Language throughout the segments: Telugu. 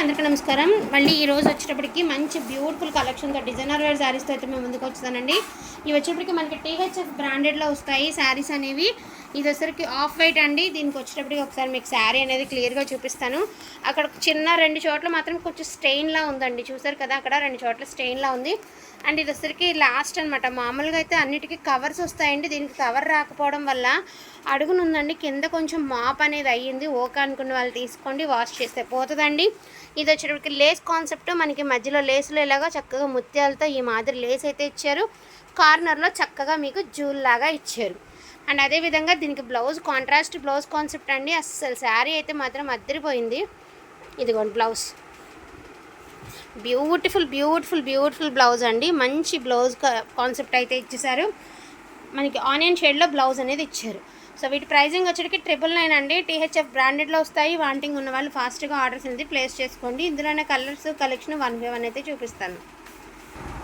అందరికీ నమస్కారం. మళ్ళీ ఈ రోజు వచ్చేటప్పటికి మంచి బ్యూటిఫుల్ కలెక్షన్తో డిజైనర్ వేర్ శారీస్తో అయితే మేము ముందుకు వచ్చానండి ఇవి వచ్చేటప్పటికి మనకి టీహెచ్ఎఫ్ బ్రాండెడ్లో వస్తాయి. శారీస్ అనేవి ఇది వచ్చరికి ఆఫ్ వైట్ అండి. దీనికి వచ్చేటప్పటికి ఒకసారి మీకు శారీ అనేది క్లియర్గా చూపిస్తాను. అక్కడ చిన్న రెండు చోట్ల మాత్రం కొంచెం స్టెయిన్లా ఉందండి. చూసారు కదా అక్కడ రెండు చోట్ల స్టెయిన్లా ఉంది. అండ్ ఇది వచ్చరికి లాస్ట్ అనమాట మామూలుగా అయితే అన్నిటికీ కవర్స్ వస్తాయండి. దీనికి కవర్ రాకపోవడం వల్ల అడుగునుందండి కింద కొంచెం మాప్ అనేది అయ్యింది. ఓకే అనుకున్న వాళ్ళు తీసుకోండి వాష్ చేస్తే పోతుందండి. ఇది వచ్చేటప్పటికి లేస్ కాన్సెప్ట్ మనకి మధ్యలో లేసులు ఇలాగా చక్కగా ముత్యాలతో ఈ మాదిరి లేస్ అయితే ఇచ్చారు. కార్నర్లో చక్కగా మీకు జూల్ లాగా ఇచ్చారు. అండ్ అదేవిధంగా దీనికి బ్లౌజ్ కాంట్రాస్ట్ బ్లౌజ్ కాన్సెప్ట్ అండి. అస్సలు శారీ అయితే మాత్రం అద్దరిపోయింది. ఇదిగోండి blouse beautiful beautiful beautiful blouse అండి. మంచి బ్లౌజ్ కాన్సెప్ట్ అయితే ఇచ్చేసారు మనకి ఆనియన్ షేడ్లో బ్లౌజ్ అనేది ఇచ్చారు. సో వీటి ప్రైజింగ్ వచ్చేటికి ట్రిపుల్ నైన్ అండి. టీహెచ్ఎఫ్ బ్రాండెడ్లో వస్తాయి. వాంటింగ్ ఉన్న వాళ్ళు ఫాస్ట్గా ఆర్డర్స్ అనేది ప్లేస్ చేసుకోండి. ఇందులోనే colours collection one by one అయితే చూపిస్తాను.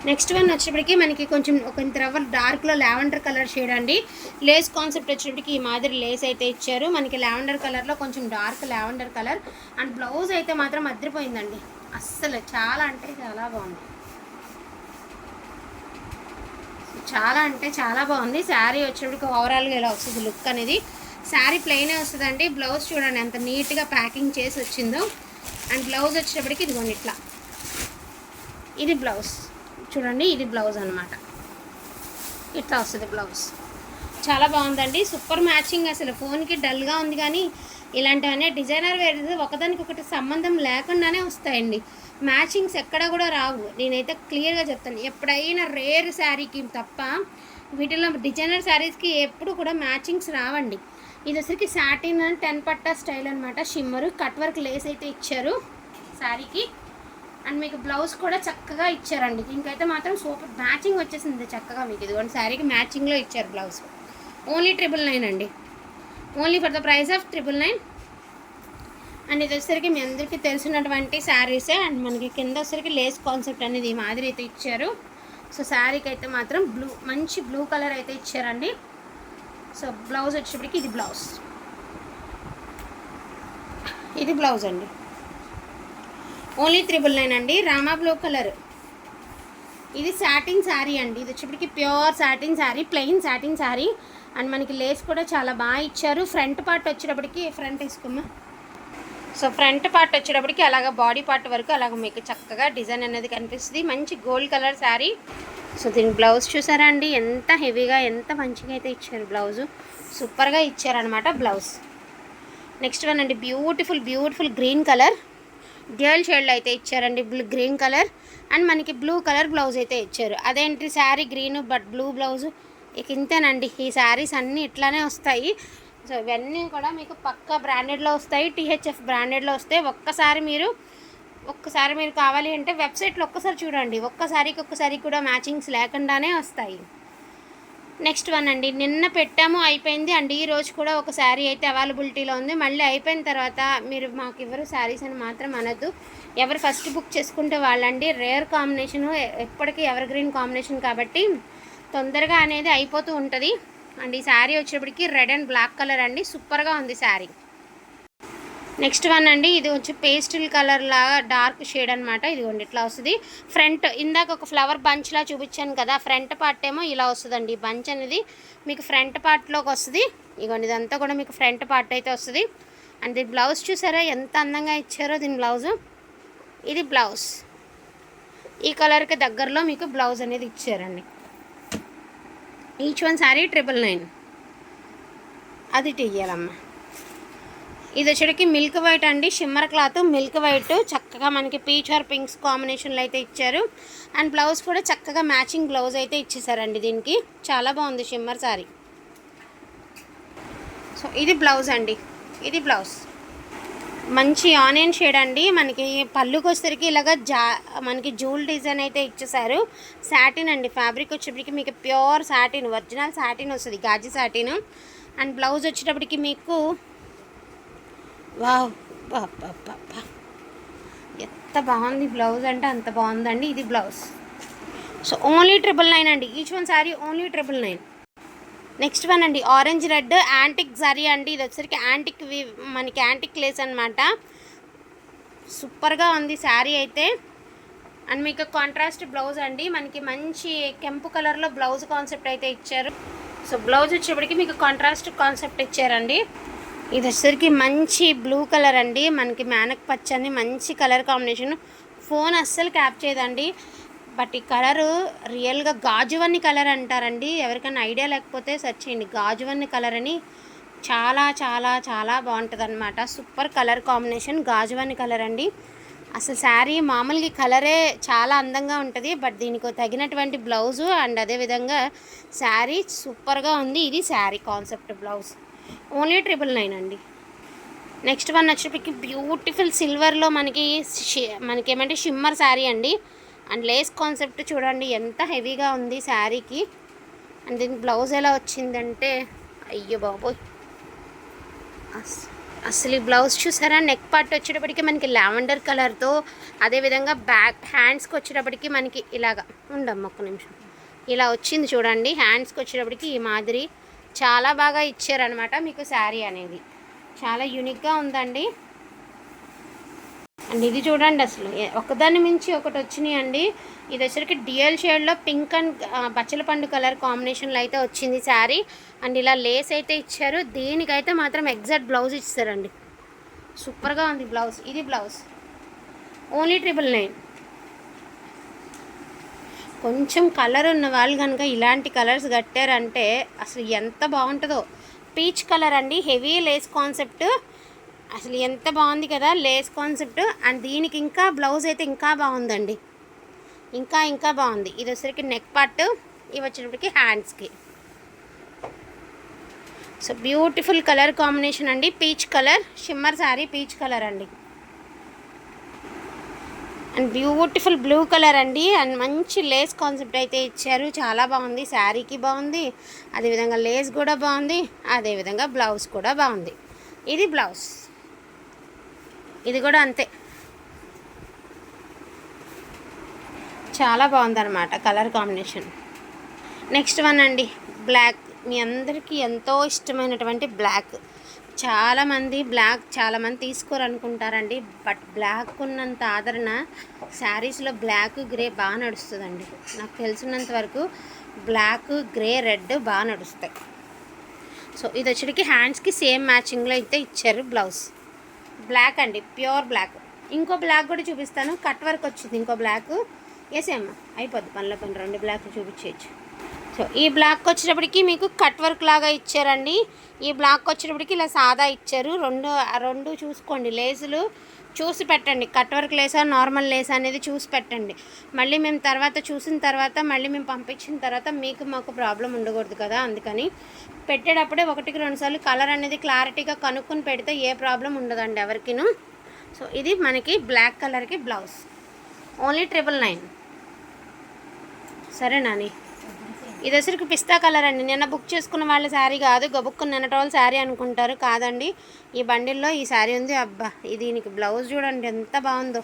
నెక్స్ట్ వన్ వచ్చేటప్పటికి మనకి కొంచెం ఒక రవ్వ డార్క్లో లావెండర్ కలర్ షేడ్ అండి. లేస్ కాన్సెప్ట్ వచ్చేప్పటికి ఈ మాదిరి లేస్ అయితే ఇచ్చారు. మనకి లావెండర్ కలర్లో కొంచెం dark lavender colour. And blouse అయితే మాత్రం అద్దరిపోయిందండి. అస్సలు చాలా అంటే చాలా బాగుంది. చాలా అంటే చాలా బాగుంది. శారీ వచ్చేటప్పటికి ఓవరాల్గా ఇలా వస్తుంది లుక్ అనేది. శారీ ప్లెయినే వస్తుందండి బ్లౌజ్ చూడండి ఎంత నీట్గా ప్యాకింగ్ చేసి వచ్చిందో. అండ్ బ్లౌజ్ వచ్చేటప్పటికి ఇదిగోండి ఇట్లా. ఇది బ్లౌజ్ చూడండి ఇది బ్లౌజ్ అనమాట ఇట్లా వస్తుంది బ్లౌజ్ చాలా బాగుందండి. సూపర్ మ్యాచింగ్ అసలు. ఫోన్కి డల్గా ఉంది కానీ ఇలాంటివన్నీ డిజైనర్ వేర్ ఒకదానికి ఒకటి సంబంధం లేకుండానే వస్తాయండి. మ్యాచింగ్స్ ఎక్కడ కూడా రావు. నేనైతే క్లియర్గా చెప్తాను. ఎప్పుడైనా రేర్ శారీకి తప్ప వీటిలో డిజైనర్ శారీస్కి ఎప్పుడు కూడా మ్యాచింగ్స్ రావండి. ఇది వచ్చరికి సాటిన్ టెన్ పట్టా స్టైల్ అనమాట షిమ్మరు కట్ వర్క్ లేస్ అయితే ఇచ్చారు శారీకి. అండ్ మీకు బ్లౌజ్ కూడా చక్కగా ఇచ్చారండి. దీనికైతే మాత్రం సూపర్ మ్యాచింగ్ వచ్చేసింది చక్కగా మీకు. ఇదిగోండి శారీకి మ్యాచింగ్లో ఇచ్చారు బ్లౌజ్. ఓన్లీ ట్రిపుల్ నైన్ అండి. Only for the price of triple nine. And ఇది వచ్చేసరికి మీ అందరికీ తెలిసినటువంటి శారీసే. అండ్ మనకి కింద వచ్చేసరికి లేస్ కాన్సెప్ట్ అనేది ఈ మాదిరి అయితే ఇచ్చారు. సో శారీకి అయితే మాత్రం బ్లూ మంచి బ్లూ కలర్ అయితే ఇచ్చారండి. సో బ్లౌజ్ వచ్చేప్పటికి ఇది బ్లౌజ్. ఇది బ్లౌజ్ అండి. ఓన్లీ త్రిబుల్ నైన్ అండి. Rama blue colour. ఇది సాటిన్ శారీ అండి. ఇది వచ్చేప్పటికి pure satin sari plain satin sari and మనకి లేస్ కూడా చాలా బాగా ఇచ్చారు. ఫ్రంట్ పార్ట్ వచ్చేటప్పటికి ఫ్రంట్ వేసుకోమా సో ఫ్రంట్ పార్ట్ వచ్చేటప్పటికి అలాగ బాడీ పార్ట్ వరకు అలాగ మీకు చక్కగా డిజైన్ అనేది కనిపిస్తుంది. మంచి గోల్డ్ కలర్ శారీ సో దీని బ్లౌజ్ చూసారా అండి? ఎంత హెవీగా ఎంత మంచిగా అయితే ఇచ్చారు బ్లౌజు సూపర్గా ఇచ్చారనమాట బ్లౌజ్ నెక్స్ట్ వన్ అండి. Beautiful beautiful green colour dual షేడ్లో అయితే ఇచ్చారండి బ్లూ గ్రీన్ కలర్. అండ్ మనకి బ్లూ కలర్ బ్లౌజ్ అయితే ఇచ్చారు. అదేంటి sari green but blue blouse. ఇక ఇంతేనండి ఈ శారీస్ అన్నీ ఇట్లానే వస్తాయి. సో ఇవన్నీ కూడా మీకు పక్క బ్రాండెడ్లో వస్తాయి. టీహెచ్ఎఫ్ బ్రాండెడ్లో వస్తాయి ఒక్కసారి మీరు ఒక్కసారి మీరు కావాలి అంటే వెబ్సైట్లో ఒక్కసారి చూడండి. ఒక్కసారికి ఒక్కసారి కూడా మ్యాచింగ్స్ లేకుండానే వస్తాయి. నెక్స్ట్ వన్ అండి. నిన్న పెట్టాము అయిపోయింది. అండ్ ఈ రోజు కూడా ఒక శారీ అయితే అవైలబిలిటీలో ఉంది. మళ్ళీ అయిపోయిన తర్వాత మీరు మాకు ఎవరు శారీస్ అని మాత్రం అనద్దు. ఎవరు ఫస్ట్ బుక్ చేసుకుంటే వాళ్ళండి. రేర్ కాంబినేషన్ ఎప్పటికీ ఎవర్ గ్రీన్ కాంబినేషన్ కాబట్టి తొందరగా అనేది అయిపోతూ ఉంటుంది. అండ్ ఈ శారీ వచ్చేప్పటికి రెడ్ అండ్ బ్లాక్ కలర్ అండి. సూపర్గా ఉంది శారీ. నెక్స్ట్ వన్ అండి ఇది వచ్చి పేస్టిల్ కలర్ లాగా డార్క్ షేడ్ అనమాట ఇదిగోండి ఇట్లా వస్తుంది. ఫ్రంట్ ఇందాక ఒక ఫ్లవర్ బంచ్లా చూపించాను కదా ఫ్రంట్ పార్ట్ ఏమో ఇలా వస్తుందండి. ఈ బంచ్ అనేది మీకు ఫ్రంట్ పార్ట్లోకి వస్తుంది. ఇదిగోండి ఇదంతా కూడా మీకు ఫ్రంట్ పార్ట్ అయితే వస్తుంది. అండ్ దీని బ్లౌజ్ చూసారా ఎంత అందంగా ఇచ్చారో దీని బ్లౌజు? ఇది బ్లౌజ్. ఈ కలర్కి దగ్గరలో మీకు బ్లౌజ్ అనేది ఇచ్చారండి. Each one sari triple nine. అది చెయ్యాలమ్మా ఇది వచ్చేటికి మిల్క్ వైట్ అండి. షిమ్మర్ క్లాత్ మిల్క్ వైట్ చక్కగా మనకి పీచ్ ఆర్ పింక్స్ కాంబినేషన్లో అయితే ఇచ్చారు. అండ్ బ్లౌజ్ కూడా చక్కగా మ్యాచింగ్ బ్లౌజ్ అయితే ఇచ్చేసారండి దీనికి. చాలా బాగుంది షిమ్మర్ సారీ సో ఇది బ్లౌజ్ అండి. ఇది బ్లౌజ్ మంచి ఆనియన్ షేడ్ అండి. మనకి పళ్ళుకి వచ్చేసరికి ఇలాగ జా మనకి జూల్ డిజైన్ అయితే ఇచ్చేసారు. సాటిన్ అండి. ఫ్యాబ్రిక్ వచ్చేప్పటికి మీకు ప్యూర్ సాటిన్ ఒరిజినల్ సాటిన్ వస్తుంది. గాజీ సాటిన్ అండ్ బ్లౌజ్ వచ్చేటప్పటికి మీకు వావ్ బాబా ఎంత బాగుంది బ్లౌజ్ అంటే అంత బాగుందండి ఇది blouse. So only triple nine అండి each one sari only triple nine. Next one అండి ఆరెంజ్ రెడ్ యాంటిక్ జరీ అండి. ఇది వచ్చరికి యాంటిక్ వి మనకి యాంటిక్ లేస్ అనమాట సూపర్గా ఉంది శారీ అయితే. అండ్ మీకు కాంట్రాస్ట్ బ్లౌజ్ అండి మనకి మంచి కెంపు కలర్లో బ్లౌజ్ కాన్సెప్ట్ అయితే ఇచ్చారు. సో బ్లౌజ్ వచ్చేప్పటికి మీకు కాంట్రాస్ట్ కాన్సెప్ట్ ఇచ్చారండి. ఇది వచ్చేసరికి మంచి బ్లూ కలర్ అండి. మనకి మేనక్ పచ్చని మంచి కలర్ కాంబినేషన్ ఫోన్ అస్సలు క్యాప్ చేయదండి. బట్ ఈ కలరు రియల్గా గాజువన్ని కలర్ అంటారండి. ఎవరికైనా ఐడియా లేకపోతే సెర్చ్ చేయండి. గాజువన్ని కలర్ అని చాలా చాలా చాలా బాగుంటుంది అనమాట సూపర్ కలర్ కాంబినేషన్ గాజువన్ని కలర్ అండి. అసలు శారీ మామూలుగా కలరే చాలా అందంగా ఉంటుంది. బట్ దీనికి తగినటువంటి బ్లౌజు అండ్ అదేవిధంగా శారీ సూపర్గా ఉంది. ఇది sari concept blouse only triple nine అండి. నెక్స్ట్ వన్ వచ్చేటప్పటికి బ్యూటిఫుల్ సిల్వర్లో మనకి షి- మనకి ఏమంటే షిమ్మర్ శారీ అండి. అండ్ లేస్ కాన్సెప్ట్ చూడండి ఎంత హెవీగా ఉంది శారీకి. అండ్ దీనికి బ్లౌజ్ ఎలా వచ్చిందంటే అయ్యో బాబోయ్! అస్- అసలు ఈ బ్లౌజ్ చూసారా? నెక్ పార్ట్ వచ్చేటప్పటికి మనకి లావెండర్ కలర్తో అదేవిధంగా బ్యాక్ హ్యాండ్స్కి వచ్చేటప్పటికి మనకి ఇలాగా ఉండమ్మ ఒక్క నిమిషం. ఇలా వచ్చింది చూడండి హ్యాండ్స్కి వచ్చేటప్పటికి ఈ మాదిరి. చాలా బాగా ఇచ్చారనమాట మీకు శారీ అనేది. చాలా యూనిక్గా ఉందండి. అండ్ ఇది చూడండి అసలు ఒకదాని మించి ఒకటి వచ్చినాయి అండి. ఇది వచ్చరికి డియల్ షేడ్లో పింక్ అండ్ బచ్చల పండు కలర్ కాంబినేషన్లో అయితే వచ్చింది శారీ. అండ్ ఇలా లేస్ అయితే ఇచ్చారు. దీనికైతే మాత్రం ఎగ్జాక్ట్ బ్లౌజ్ ఇచ్చారండి. సూపర్గా ఉంది బ్లౌజ్. ఇది బ్లౌజ్. Only triple nine. కొంచెం కలర్ ఉన్న వాళ్ళు కనుక ఇలాంటి కలర్స్ కట్టారంటే అసలు ఎంత బాగుంటుందో. పీచ్ కలర్ అండి హెవీ లేస్ కాన్సెప్ట్. అసలు ఎంత బాగుంది కదా లేస్ కాన్సెప్ట్. అండ్ దీనికి ఇంకా బ్లౌజ్ అయితే ఇంకా బాగుందండి. ఇంకా ఇంకా బాగుంది. ఇది వచ్చరికి నెక్ పార్ట్ ఇవి వచ్చినప్పటికి హ్యాండ్స్కి సో బ్యూటిఫుల్ కలర్ కాంబినేషన్ అండి. Peach colour shimmer sari peach colour అండి. అండ్ బ్యూటిఫుల్ బ్లూ కలర్ అండి. అండ్ మంచి లేస్ కాన్సెప్ట్ అయితే ఇచ్చారు. చాలా బాగుంది. శారీకి బాగుంది. అదేవిధంగా లేస్ కూడా బాగుంది. అదేవిధంగా బ్లౌజ్ కూడా బాగుంది. ఇది బ్లౌజ్. ఇది కూడా అంతే. చాలా బాగుందన్నమాట కలర్ కాంబినేషన్. నెక్స్ట్ వన్ అండి. బ్లాక్. మీ అందరికీ ఎంతో ఇష్టమైనటువంటి బ్లాక్. చాలామంది బ్లాక్ చాలామంది తీసుకోరనుకుంటారండి. బట్ బ్లాక్ ఉన్నంత ఆదరణ శారీస్లో బ్లాక్ గ్రే బాగా నడుస్తుందండి. నాకు తెలిసినంత వరకు బ్లాక్ గ్రే రెడ్ బాగా నడుస్తాయి. సో ఇది వచ్చేటికి హ్యాండ్స్కి సేమ్ మ్యాచింగ్లో అయితే ఇచ్చారు బ్లౌజ్. బ్లాక్ అండి ప్యూర్ బ్లాక్. ఇంకో బ్లాక్ కూడా చూపిస్తాను. కట్ వర్క్ వచ్చింది. ఇంకో బ్లాక్. వేసేమ్మా అయిపోద్ది. పనిలో పని రెండు బ్లాక్ చూపించేయచ్చు. సో ఈ బ్లాక్ వచ్చేటప్పటికి మీకు కట్ వర్క్ లాగా ఇచ్చారండి. ఈ బ్లాక్ వచ్చేటప్పటికి ఇలా సాదా ఇచ్చారు. రెండు రెండు చూసుకోండి. లేసులు చూసి పెట్టండి. కట్ వర్క్ లేసా నార్మల్ లేసా అనేది చూసి పెట్టండి. మళ్ళీ మేము తర్వాత చూసిన తర్వాత మళ్ళీ మేము పంపించిన తర్వాత మీకు మాకు ప్రాబ్లం ఉండకూడదు కదా అందుకని పెట్టేటప్పుడే ఒకటికి రెండుసార్లు కలర్ అనేది క్లారిటీగా కనుక్కొని పెడితే ఏ ప్రాబ్లం ఉండదండి ఎవరికిను. సో ఇది మనకి బ్లాక్ కలర్కి బ్లౌజ్ ఓన్లీ ట్రిపుల్ నైన్ సరే నాని ఇది వచ్చరికి పిస్తా కలర్ అండి. నిన్న బుక్ చేసుకున్న వాళ్ళ శారీ కాదు గబుక్కున్న నిన్నటోళ్ళ శారీ అనుకుంటారు కాదండి. ఈ బండిల్లో ఈ శారీ ఉంది అబ్బా. ఇది దీనికి బ్లౌజ్ చూడండి ఎంత బాగుందో.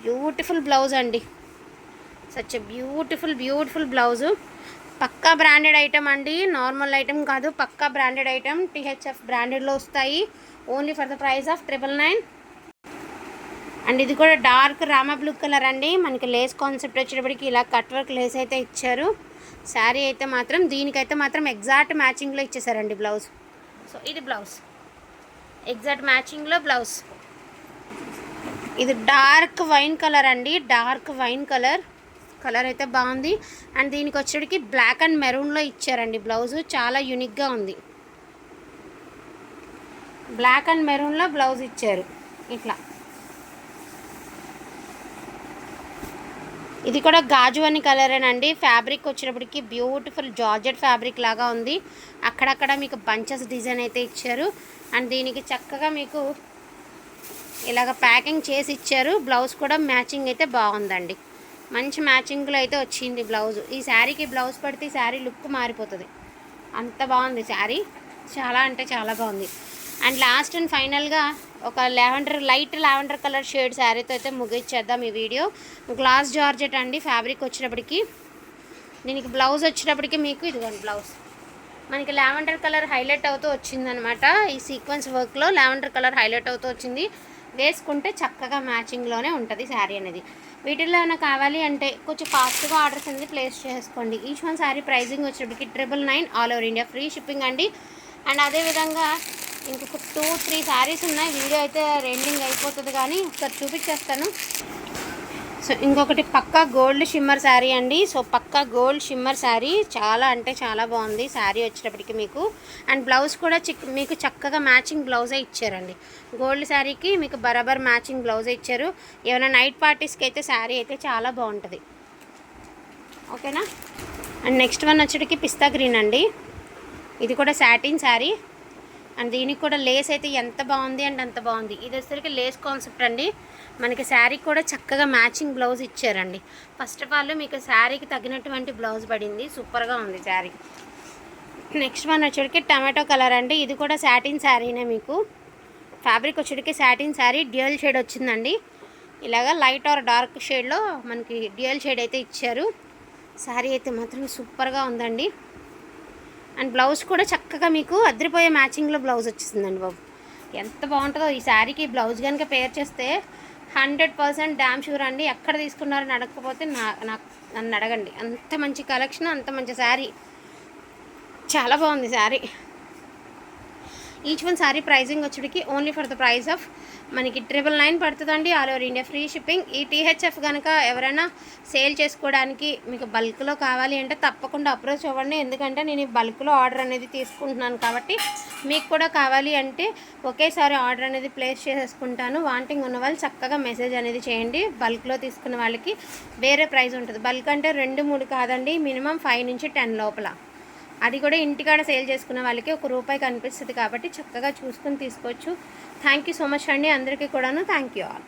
బ్యూటిఫుల్ బ్లౌజ్ అండి. Such beautiful beautiful blouse. పక్కా బ్రాండెడ్ ఐటమ్ అండి. నార్మల్ ఐటమ్ కాదు పక్కా బ్రాండెడ్ ఐటమ్. టీహెచ్ఎఫ్ బ్రాండెడ్లో వస్తాయి. Only for the price of triple nine. And ఇది కూడా డార్క్ రామా బ్లూ కలర్ అండి. మనకి లేస్ కాన్సెప్ట్ వచ్చేటప్పటికి ఇలా కట్ వర్క్ లేస్ అయితే ఇచ్చారు. శారీ అయితే మాత్రం దీనికైతే మాత్రం ఎగ్జాక్ట్ మ్యాచింగ్లో ఇచ్చేసారండి బ్లౌజ్ సో ఇది బ్లౌజ్ ఎగ్జాక్ట్ మ్యాచింగ్లో బ్లౌజ్ ఇది డార్క్ వైన్ కలర్ అండి. డార్క్ వైన్ కలర్ కలర్ అయితే బాగుంది. అండ్ దీనికి వచ్చేటికి బ్లాక్ అండ్ మెరూన్లో ఇచ్చారండి బ్లౌజ్ చాలా యూనిక్గా ఉంది. బ్లాక్ అండ్ మెరూన్లో బ్లౌజ్ ఇచ్చారు. ఇట్లా. ఇది కూడా గాజు అని కలరేనండి ఫ్యాబ్రిక్ వచ్చేటప్పటికి బ్యూటిఫుల్ జార్జెట్ ఫ్యాబ్రిక్ లాగా ఉంది. అక్కడక్కడ మీకు బంచెస్ డిజైన్ అయితే ఇచ్చారు. అండ్ దీనికి చక్కగా మీకు ఇలాగ ప్యాకింగ్ చేసి ఇచ్చారు. బ్లౌజ్ కూడా మ్యాచింగ్ అయితే బాగుందండి. మంచి మ్యాచింగ్లో అయితే వచ్చింది బ్లౌజ్ ఈ శారీకి బ్లౌజ్ పడితే ఈ శారీ లుక్ మారిపోతుంది. అంత బాగుంది శారీ. చాలా అంటే చాలా బాగుంది. అండ్ లాస్ట్ అండ్ ఫైనల్గా ఒక lavender light lavender colour shade శారీతో అయితే ముగించేద్దాం ఈ వీడియో. గ్లాస్ జార్జెట్ అండి ఫ్యాబ్రిక్ వచ్చినప్పటికి. దీనికి బ్లౌజ్ వచ్చినప్పటికి మీకు ఇదిగోండి బ్లౌజ్ మనకి లావెండర్ కలర్ హైలైట్ అవుతూ వచ్చిందనమాట. ఈ సీక్వెన్స్ వర్క్లో లావెండర్ కలర్ హైలైట్ అవుతూ వచ్చింది. వేసుకుంటే చక్కగా మ్యాచింగ్లోనే ఉంటుంది శారీ అనేది. వీటిల్లో ఏమైనా కావాలి అంటే కొంచెం ఫాస్ట్గా ఆర్డర్స్ అనేది ప్లేస్ చేసుకోండి. ఈచ్ వన్ శారీ ప్రైజింగ్ వచ్చేటప్పటికి triple nine all over India free shipping అండి. అండ్ అదేవిధంగా ఇంకొక టూ త్రీ శారీస్ ఉన్నాయి. వీడియో అయితే రెండింగ్ అయిపోతుంది కానీ ఒకసారి చూపించేస్తాను. సో ఇంకొకటి పక్కా గోల్డ్ షిమ్మర్ శారీ అండి. సో పక్కా గోల్డ్ షిమ్మర్ శారీ చాలా అంటే చాలా బాగుంది శారీ వచ్చేటప్పటికి మీకు. అండ్ బ్లౌజ్ కూడా చిక్ మీకు చక్కగా మ్యాచింగ్ బ్లౌజే ఇచ్చారండి. గోల్డ్ శారీకి మీకు బరాబర్ మ్యాచింగ్ బ్లౌజే ఇచ్చారు. ఏమైనా నైట్ పార్టీస్కి అయితే శారీ అయితే చాలా బాగుంటుంది. ఓకేనా అండ్ నెక్స్ట్ వన్ వచ్చేటికి పిస్తా గ్రీన్ అండి. ఇది కూడా సాటిన్ శారీ అండ్ దీనికి కూడా లేస్ అయితే ఎంత బాగుంది అంటే అంత బాగుంది. ఇది వచ్చేసరికి లేస్ కాన్సెప్ట్ అండి. మనకి శారీకి కూడా చక్కగా మ్యాచింగ్ బ్లౌజ్ ఇచ్చారండి. ఫస్ట్ ఆఫ్ ఆల్ మీకు శారీకి తగినటువంటి బ్లౌజ్ పడింది. సూపర్గా ఉంది శారీ నెక్స్ట్ వన్ వచ్చేటికి టమాటో కలర్ అండి. ఇది కూడా సాటిన్ శారీనే మీకు. ఫ్యాబ్రిక్ వచ్చేటికి శాటిన్ శారీ డ్యూయల్ షేడ్ వచ్చిందండి. ఇలాగా లైట్ ఆర్ డార్క్ షేడ్లో మనకి డ్యూయల్ షేడ్ అయితే ఇచ్చారు. శారీ అయితే మాత్రం సూపర్గా ఉందండి. అండ్ బ్లౌజ్ కూడా చక్కగా మీకు అదిరిపోయే మ్యాచింగ్లో బ్లౌజ్ వచ్చిందండి బాబు. ఎంత బాగుంటుందో ఈ శారీకి బ్లౌజ్ కనుక పేర్ చేస్తే హండ్రెడ్ పర్సెంట్ డ్యామ్ షూర్ అండి. ఎక్కడ తీసుకున్నారని అడగకపోతే నా నాకు నన్ను అడగండి. అంత మంచి కలెక్షన్ అంత మంచి శారీ. చాలా బాగుంది sari. Each one sari pricing వచ్చేటికి only for the price of మనకి ట్రిపుల్ నైన్ పడుతుందండి. All over India free shipping ఈ టీహెచ్ఎఫ్ కనుక ఎవరైనా సేల్ చేసుకోవడానికి మీకు బల్క్లో కావాలి అంటే తప్పకుండా అప్రోచ్ అవ్వండి. ఎందుకంటే నేను ఈ బల్క్లో ఆర్డర్ అనేది తీసుకుంటున్నాను కాబట్టి మీకు కూడా కావాలి అంటే ఒకేసారి ఆర్డర్ అనేది ప్లేస్ చేసేసుకుంటాను. వాంటింగ్ ఉన్న వాళ్ళు చక్కగా మెసేజ్ అనేది చేయండి. బల్క్లో తీసుకున్న వాళ్ళకి వేరే ప్రైస్ ఉంటుంది. బల్క్ అంటే రెండు మూడు కాదండి. మినిమం ఫైవ్ నుంచి టెన్ లోపల. అది కూడా ఇంటికాడ సేల్ చేసుకున్న వాళ్ళకి ఒక రూపాయి కనిపిస్తుంది కాబట్టి చక్కగా చూసుకుని తీసుకోవచ్చు. థ్యాంక్ యూ సో మచ్ అండి. అందరికీ కూడాను థ్యాంక్ యూ ఆల్